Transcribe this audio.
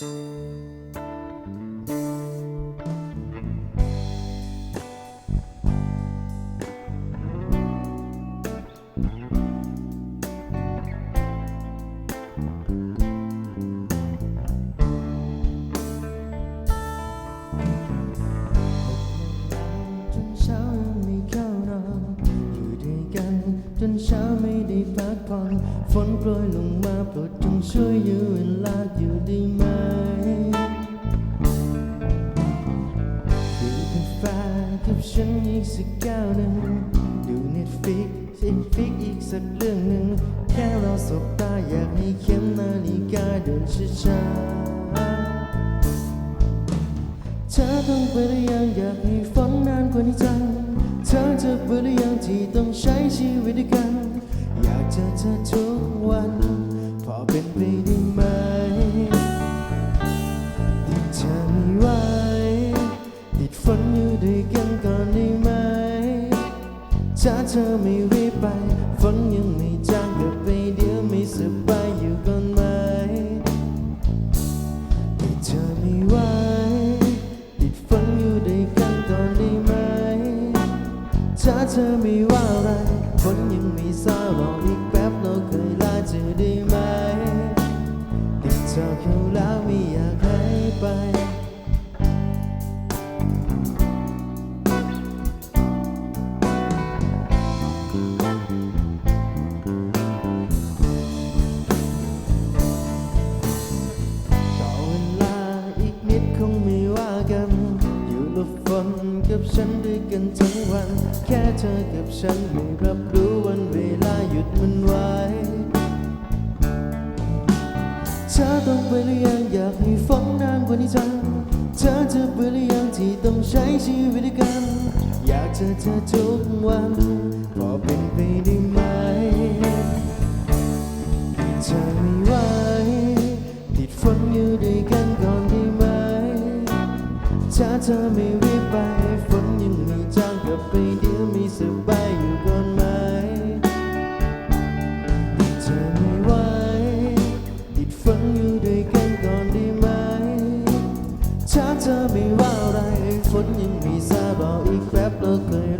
จนเช้ายังไม่เข้านอนอยู่ด้วยกันจนเช้าไม่ได้พักผ่อนฝนโปรยลงมาโปรดจงช่วยอยู่เวลาอยู่ได้ไหมดู อีกสักแก้วหนึ่งดูเน็ตฟิกซิฟิกอีกสักเรื่องหนึ่งแค่เราสบตาอยากให้เข็มนาฬิกาเดินช้าๆเธอต้องไปหรือยังอยากให้ฝนนานกว่านี้จังเธอจะเบื่อหรือยังที่ต้องใช้ชีวิตด้วยกัน อยากเจอเธอทุกวัน พอเป็นไปได้ ถ้าเธอไม่รีบไปฝนยังไม่จางก็ไปเดี๋ยวไม่สบายอยู่ก่อนไหมที่เธอไม่ไหวติดฝันอยู่ด้วยกันก่อนได้ไหมถ้าเธอไม่ว่าอะไรฝนยังไม่ซารอ นกับฉันด้วยกันทั้งวัน แค่เธอกับฉันไม่รับรู้วันเวลาหยุดมันไว้เธอต้องไปหรือยังอยากให้ฝนนานกว่านี้จังเธอจะเบื่อหรือยังที่ต้องใช้ชีวิตด้วยกัน อยากเจอเธอทุกวัน เธอไม่รีบไปฝนยังมีจางกลับไปเดี๋ยวมีสบายอยู่ก่อนไหมติดเธอไม่ไหวติดฝนอยู่ด้วยกันก่อนได้ไหมถ้าเธอไม่ว่าอะไรฝนยังมีซาบอกอีกแป๊บเราเคย